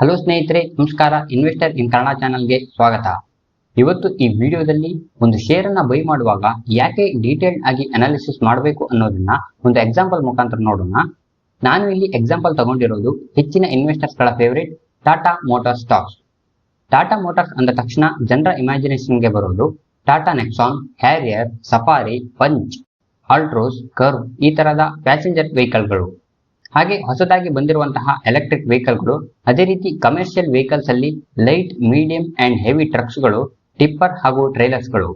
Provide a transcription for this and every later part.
Hello ಸ್ನೇಹಿತರೆ, ನಮಸ್ಕಾರ. Investor ಇನ್ ಕನ್ನಡ ಚಾನಲ್ಗೆ ಸ್ವಾಗತ. ಇವತ್ತು ಈ ವಿಡಿಯೋದಲ್ಲಿ ಒಂದು ಶೇರ್ ಅನ್ನ ಬೈ ಮಾಡುವಾಗ ಯಾಕೆ ಡೀಟೇಲ್ಡ್ ಆಗಿ ಅನಾಲಿಸಿಸ್ ಮಾಡಬೇಕು ಅನ್ನೋದನ್ನ ಒಂದು ಎಕ್ಸಾಂಪಲ್ ಮುಖಾಂತರ ನೋಡೋಣ. ನಾನು ಇಲ್ಲಿ ಎಕ್ಸಾಂಪಲ್ ತಗೊಂಡಿರೋದು ಹೆಚ್ಚಿನ ಇನ್ವೆಸ್ಟರ್ಸ್ಗಳ favourite Tata motor stocks. Tata Motors ಅಂದ ತಕ್ಷಣ ಜನರ ಇಮ್ಯಾಜಿನೇಷನ್ಗೆ ಬರೋದು Tata Nexon, Harrier, Safari, Punch Altroz Curvv ಈ ತರಹದ ಪ್ಯಾಸೆಂಜರ್ ವೆಹಿಕಲ್ಗಳು. ಹಾಗೆ ಹೊಸದಾಗಿ ಬಂದಿರುವಂತಹ ಎಲೆಕ್ಟ್ರಿಕ್ ವೆಹಿಕಲ್ಗಳು ಅದೇ ರೀತಿ ಕಮರ್ಷಿಯಲ್ ವೆಹಿಕಲ್ಸ್ ಅಲ್ಲಿ ಲೈಟ್ ಮೀಡಿಯಂ ಅಂಡ್ ಹೆವಿ ಟ್ರಕ್ಸ್ಗಳು ಟಿಪ್ಪರ್ ಹಾಗೂ ಟ್ರೈಲರ್ಸ್ಗಳು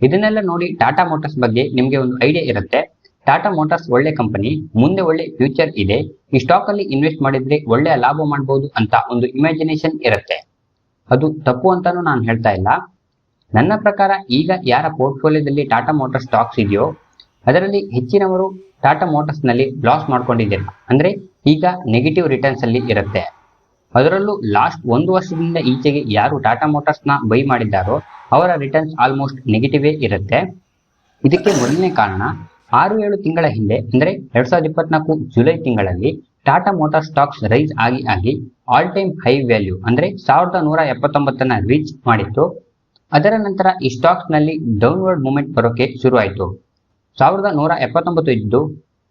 ಇದನ್ನೆಲ್ಲ ನೋಡಿ ಟಾಟಾ ಮೋಟರ್ಸ್ ಬಗ್ಗೆ ನಿಮಗೆ ಒಂದು ಐಡಿಯಾ ಇರುತ್ತೆ. ಟಾಟಾ ಮೋಟರ್ಸ್ ಒಳ್ಳೆ ಕಂಪನಿ ಮುಂದೆ ಒಳ್ಳೆ ಫ್ಯೂಚರ್ ಇದೆ. ಈ ಸ್ಟಾಕ್ ಅಲ್ಲಿ ಇನ್ವೆಸ್ಟ್ ಮಾಡಿದ್ರೆ ಒಳ್ಳೆಯ ಲಾಭ ಮಾಡಬಹುದು ಅಂತ ಒಂದು ಇಮ್ಯಾಜಿನೇಷನ್ ಇರುತ್ತೆ. ಅದು ತಪ್ಪು ಅಂತಾನು ನಾನು ಹೇಳ್ತಾ ಇಲ್ಲ. ನನ್ನ ಪ್ರಕಾರ ಈಗ ಯಾರ ಪೋರ್ಟ್ಫೋಲಿಯೋದಲ್ಲಿ ಟಾಟಾ ಮೋಟಾರ್ ಸ್ಟಾಕ್ಸ್ ಇದೆಯೋ, ಅದರಲ್ಲಿ ಹೆಚ್ಚಿನವರು ಟಾಟಾ ಮೋಟಾರ್ಸ್ನಲ್ಲಿ ಲಾಸ್ ಮಾಡ್ಕೊಂಡಿದ್ದೀರಾ ಅಂದ್ರೆ ಈಗ ನೆಗೆಟಿವ್ ರಿಟರ್ನ್ಸ್ ಅಲ್ಲಿ ಇರುತ್ತೆ. ಅದರಲ್ಲೂ ಲಾಸ್ಟ್ ಒಂದು ವರ್ಷದಿಂದ ಈಚೆಗೆ ಯಾರು ಟಾಟಾ ಮೋಟಾರ್ಸ್ನ ಬೈ ಮಾಡಿದ್ದಾರೋ ಅವರ ರಿಟರ್ನ್ಸ್ ಆಲ್ಮೋಸ್ಟ್ ನೆಗೆಟಿವೇ ಇರುತ್ತೆ. ಇದಕ್ಕೆ ಮೊದಲನೇ ಕಾರಣ ಆರು ಏಳು ತಿಂಗಳ ಹಿಂದೆ, ಅಂದ್ರೆ ಎರಡ್ ಸಾವಿರದ ಇಪ್ಪತ್ನಾಲ್ಕು ಜುಲೈ ತಿಂಗಳಲ್ಲಿ ಟಾಟಾ ಮೋಟಾರ್ ಸ್ಟಾಕ್ಸ್ ರೈಸ್ ಆಗಿ ಆಗಿ ಆಲ್ ಟೈಮ್ ಹೈ ವ್ಯಾಲ್ಯೂ ಅಂದ್ರೆ ಸಾವಿರದ ನೂರ ಎಪ್ಪತ್ತೊಂಬತ್ತನ್ನ ರೀಚ್ ಮಾಡಿತ್ತು. ಅದರ ನಂತರ ಈ ಸ್ಟಾಕ್ಸ್ನಲ್ಲಿ ಡೌನ್ವರ್ಡ್ ಮೂಮೆಂಟ್ ಬರೋಕೆ ಶುರು ಆಯಿತು ಸಾವಿರದ ನೂರ ಎಪ್ಪತ್ತೊಂಬತ್ತು ಇದ್ದು,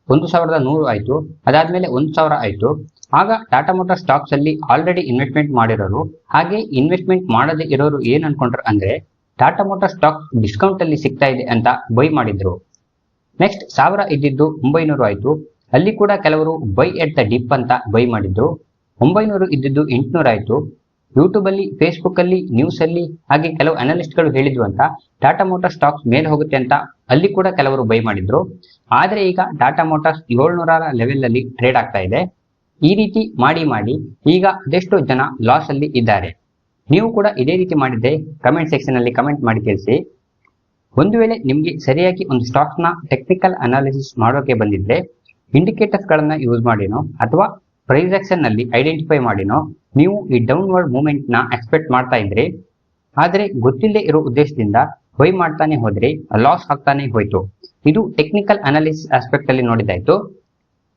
ಒಂದು ಸಾವಿರದ ನೂರು ಆಯಿತು. ಅದಾದ್ಮೇಲೆ ಒಂದು ಸಾವಿರ ಆಯಿತು. ಆಗ ಟಾಟಾ ಮೋಟಾರ್ ಸ್ಟಾಕ್ಸ್ ಅಲ್ಲಿ ಆಲ್ರೆಡಿ ಇನ್ವೆಸ್ಟ್ಮೆಂಟ್ ಮಾಡಿರೋರು. ಹಾಗೆ ಇನ್ವೆಸ್ಟ್ಮೆಂಟ್ ಮಾಡದೇ ಇರೋರು ಏನ್ ಅನ್ಕೊಂಡ್ರು ಅಂದ್ರೆ, ಟಾಟಾ ಮೋಟರ್ ಸ್ಟಾಕ್ ಡಿಸ್ಕೌಂಟ್ ಅಲ್ಲಿ ಸಿಗ್ತಾ ಇದೆ ಅಂತ ಬೈ ಮಾಡಿದ್ರು. ನೆಕ್ಸ್ಟ್ ಸಾವಿರ ಇದ್ದಿದ್ದು ಒಂಬೈನೂರು ಆಯಿತು. ಅಲ್ಲಿ ಕೂಡ ಕೆಲವರು ಬೈ ಎಟ್ ದ ಡಿಪ್ ಅಂತ ಬೈ ಮಾಡಿದ್ರು. ಒಂಬೈನೂರು ಇದ್ದಿದ್ದು ಎಂಟುನೂರು ಆಯಿತು. ಯೂಟ್ಯೂಬ್ ಅಲ್ಲಿ ಫೇಸ್ಬುಕ್ ಅಲ್ಲಿ ನ್ಯೂಸ್ ಅಲ್ಲಿ ಹಾಗೆ ಕೆಲವು ಅನಲಿಸ್ಟ್ಗಳು ಹೇಳಿದ್ರು ಅಂತ ಟಾಟಾ ಮೋಟಾರ್ ಸ್ಟಾಕ್ಸ್ ಮೇಲೆ ಹೋಗುತ್ತೆ ಅಂತ ಅಲ್ಲಿ ಕೂಡ ಕೆಲವರು ಬೈ ಮಾಡಿದ್ರು. ಆದ್ರೆ ಈಗ ಟಾಟಾ ಮೋಟಾರ್ಸ್ ಲೆವೆಲ್ ಅಲ್ಲಿ ಟ್ರೇಡ್ ಆಗ್ತಾ ಇದೆ. ಈ ರೀತಿ ಮಾಡಿ ಮಾಡಿ ಈಗ ಅದೆಷ್ಟೋ ಜನ ಲಾಸ್ ಅಲ್ಲಿ ಇದ್ದಾರೆ. ನೀವು ಕೂಡ ಇದೇ ರೀತಿ ಮಾಡಿದ್ರೆ ಕಮೆಂಟ್ ಸೆಕ್ಷನ್ ಅಲ್ಲಿ ಕಮೆಂಟ್ ಮಾಡಿ ತಿಳಿಸಿ ಒಂದು ವೇಳೆ ನಿಮಗೆ ಸರಿಯಾಗಿ ಒಂದು ಸ್ಟಾಕ್ಸ್ನ ಟೆಕ್ನಿಕಲ್ ಅನಾಲಿಸಿಸ್ ಮಾಡೋಕೆ ಬಂದಿದ್ರೆ ಇಂಡಿಕೇಟರ್ಸ್ ಗಳನ್ನ ಯೂಸ್ ಮಾಡಿನೋ ಅಥವಾ ಪ್ರೈಸ್ ಆಕ್ಷನ್ನಲ್ಲಿ ಐಡೆಂಟಿಫೈ ಮಾಡಿನೋ ನೀವು ಈ ಡೌನ್ವರ್ಡ್ ಮೂಮೆಂಟ್ನ ಎಕ್ಸ್ಪೆಕ್ಟ್ ಮಾಡ್ತಾ ಇದ್ರೆ, ಆದ್ರೆ ಗೊತ್ತಿಲ್ಲದೆ ಇರೋ ಉದ್ದೇಶದಿಂದ ಬೈ ಮಾಡ್ತಾನೆ ಹೋದ್ರೆ ಲಾಸ್ ಆಗ್ತಾನೆ ಹೋಯ್ತು. ಇದು ಟೆಕ್ನಿಕಲ್ ಅನಾಲಿಸಿಸ್ ಆಸ್ಪೆಕ್ಟ್ ಅಲ್ಲಿ ನೋಡಿದಾಯ್ತು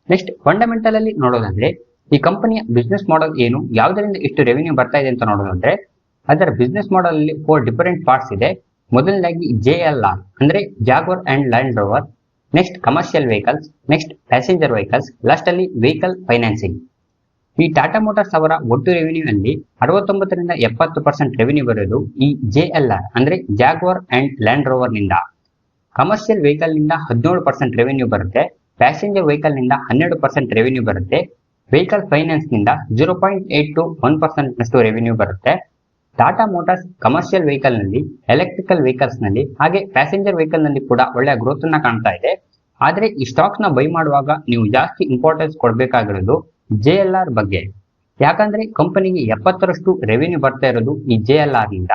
ನೆಕ್ಸ್ಟ್ ಫಂಡಮೆಂಟಲ್ ಅಲ್ಲಿ ನೋಡೋದಂದ್ರೆ, ಈ ಕಂಪನಿಯ ಬಿಸ್ನೆಸ್ ಮಾಡೆಲ್ ಏನು, ಯಾವುದರಿಂದ ಇಷ್ಟು ರೆವಿನ್ಯೂ ಬರ್ತಾ ಇದೆ ಅಂತ ನೋಡೋದಂದ್ರೆ, ಅದರ ಬಿಸ್ನೆಸ್ ಮಾಡೆಲ್ ಅಲ್ಲಿ ಫೋರ್ ಡಿಫರೆಂಟ್ ಪಾರ್ಟ್ಸ್ ಇದೆ. ಮೊದಲನೇದಾಗಿ ಜೆ ಎಲ್ ಆರ್ ಅಂದ್ರೆ Jaguar and Land Rover next commercial vehicles next passenger vehicles last ಅಲ್ಲಿ ವೆಹಿಕಲ್ ಫೈನಾನ್ಸಿಂಗ್ ಈ ಟಾಟಾ ಮೋಟಾರ್ಸ್ ಅವರ ಒಟ್ಟು ರೆವಿನ್ಯೂ ಅಲ್ಲಿ ಅರವತ್ತೊಂಬತ್ತರಿಂದ ಎಪ್ಪತ್ತು ಪರ್ಸೆಂಟ್ ರೆವಿನ್ಯೂ ಬರೋದು ಈ ಜೆ ಎಲ್ ಆರ್, ಅಂದ್ರೆ ಜಾಗ್ವರ್ ಅಂಡ್ ಲ್ಯಾಂಡ್ ರೋವರ್ನಿಂದ. ಕಮರ್ಷಿಯಲ್ ವೆಹಿಕಲ್ನಿಂದ ಹದಿನೇಳು ಪರ್ಸೆಂಟ್ ರೆವಿನ್ಯೂ ಬರುತ್ತೆ. ಪ್ಯಾಸೆಂಜರ್ ವೆಹಿಕಲ್ನಿಂದ ಹನ್ನೆರಡು ಪರ್ಸೆಂಟ್ ರೆವಿನ್ಯೂ ಬರುತ್ತೆ. Vehicle ಫೈನಾನ್ಸ್ನಿಂದ zero point eight two one percent ನಷ್ಟು ರೆವಿನ್ಯೂ ಬರುತ್ತೆ. ಟಾಟಾ ಮೋಟಾರ್ಸ್ ಕಮರ್ಷಿಯಲ್ ವೆಹಿಕಲ್ನಲ್ಲಿ ಎಲೆಕ್ಟ್ರಿಕಲ್ ವೆಹಿಕಲ್ಸ್ನಲ್ಲಿ, ಹಾಗೆ ಪ್ಯಾಸೆಂಜರ್ ವೆಹಿಕಲ್ನಲ್ಲಿ ಕೂಡ ಒಳ್ಳೆಯ ಗ್ರೋತ್ ಅನ್ನ ಕಾಣ್ತಾ ಇದೆ. ಆದ್ರೆ ಈ ಸ್ಟಾಕ್ನ ಬೈ ಮಾಡುವಾಗ ನೀವು ಜಾಸ್ತಿ ಇಂಪಾರ್ಟೆನ್ಸ್ ಕೊಡಬೇಕಾಗಿರೋದು ಜೆ ಎಲ್ ಆರ್ ಬಗ್ಗೆ. ಯಾಕಂದ್ರೆ ಕಂಪನಿಗೆ ಎಪ್ಪತ್ತರಷ್ಟು ರೆವಿನ್ಯೂ ಬರ್ತಾ ಇರೋದು ಈ ಜೆ ಎಲ್ ಆರ್ನಿಂದ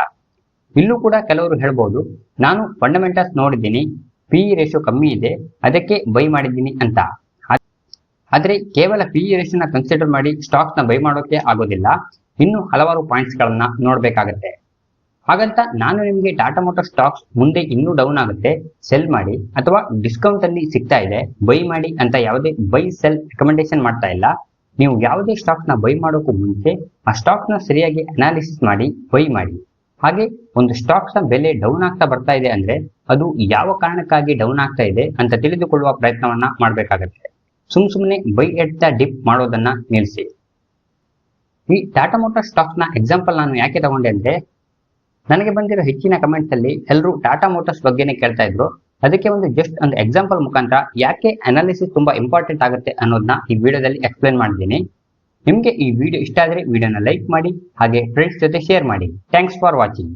ಇಲ್ಲೂ ಕೂಡ ಕೆಲವರು ಹೇಳ್ಬೋದು, ನಾನು ಫಂಡಮೆಂಟಲ್ಸ್ ನೋಡಿದ್ದೀನಿ ಪಿ ಇ ರೇಷಿಯೋ ಕಮ್ಮಿ ಇದೆ, ಅದಕ್ಕೆ ಬೈ ಮಾಡಿದ್ದೀನಿ ಅಂತ. ಆದ್ರೆ ಕೇವಲ ಪಿ ಇ ರೇಷಿಯೋನ ಕನ್ಸಿಡರ್ ಮಾಡಿ ಸ್ಟಾಕ್ಸ್ನ ಬೈ ಮಾಡೋಕೆ ಆಗೋದಿಲ್ಲ. ಇನ್ನು ಹಲವಾರು ಪಾಯಿಂಟ್ಸ್ ಗಳನ್ನ ನೋಡ್ಬೇಕಾಗತ್ತೆ. ಹಾಗಂತ ನಾನು ನಿಮಗೆ ಟಾಟಾ ಮೋಟರ್ ಸ್ಟಾಕ್ಸ್ ಮುಂದೆ ಇನ್ನೂ ಡೌನ್ ಆಗುತ್ತೆ ಸೆಲ್ ಮಾಡಿ, ಅಥವಾ ಡಿಸ್ಕೌಂಟ್ ಅಲ್ಲಿ ಸಿಗ್ತಾ ಇದೆ ಬೈ ಮಾಡಿ ಅಂತ ಯಾವುದೇ ಬೈ ಸೆಲ್ ರೆಕಮೆಂಡೇಶನ್ ಮಾಡ್ತಾ ಇಲ್ಲ. ನೀವು ಯಾವುದೇ ಸ್ಟಾಕ್ನ ಬೈ ಮಾಡೋಕ್ಕೂ ಮುಂಚೆ, ಆ ಸ್ಟಾಕ್ನ ಸರಿಯಾಗಿ ಅನಾಲಿಸಿಸ್ ಮಾಡಿ ಬೈ ಮಾಡಿ. ಹಾಗೆ ಒಂದು ಸ್ಟಾಕ್ಸ್ನ ಬೆಲೆ ಡೌನ್ ಆಗ್ತಾ ಬರ್ತಾ ಇದೆ ಅಂದ್ರೆ, ಅದು ಯಾವ ಕಾರಣಕ್ಕಾಗಿ ಡೌನ್ ಆಗ್ತಾ ಇದೆ ಅಂತ ತಿಳಿದುಕೊಳ್ಳುವ ಪ್ರಯತ್ನವನ್ನ ಮಾಡಬೇಕಾಗತ್ತೆ. ಸುಮ್ ಸುಮ್ಮನೆ ಬೈ ಎಟ್ ದ ಡಿಪ್ ಮಾಡೋದನ್ನ ನಿಲ್ಲಿಸಿ ಈ ಟಾಟಾ ಮೋಟರ್ ಸ್ಟಾಕ್ನ ಎಕ್ಸಾಂಪಲ್ ನಾನು ಯಾಕೆ ತಗೊಂಡೆ ಅಂದ್ರೆ, ನನಗೆ ಬಂದಿರೋ ಹೆಚ್ಚಿನ ಕಮೆಂಟ್ಸ್ ಅಲ್ಲಿ ಎಲ್ಲರೂ ಟಾಟಾ ಮೋಟರ್ಸ್ ಬಗ್ಗೆನೇ ಕೇಳ್ತಾ ಇದ್ರು. ಅದಕ್ಕೆ ಒಂದು ಜಸ್ಟ್ ಒಂದು ಎಕ್ಸಾಂಪಲ್ ಮುಖಾಂತರ ಯಾಕೆ ಅನಾಲಿಸಿಸ್ ತುಂಬಾ ಇಂಪಾರ್ಟೆಂಟ್ ಆಗುತ್ತೆ ಅನ್ನೋದನ್ನ ಈ ವಿಡಿಯೋದಲ್ಲಿ ಎಕ್ಸ್ಪ್ಲೇನ್ ಮಾಡಿದ್ದೀನಿ. ನಿಮಗೆ ಈ ವಿಡಿಯೋ ಇಷ್ಟ ಆದ್ರೆ ವಿಡಿಯೋನ ಲೈಕ್ ಮಾಡಿ, ಹಾಗೆ ಫ್ರೆಂಡ್ಸ್ ಜೊತೆ ಶೇರ್ ಮಾಡಿ. Thanks for watching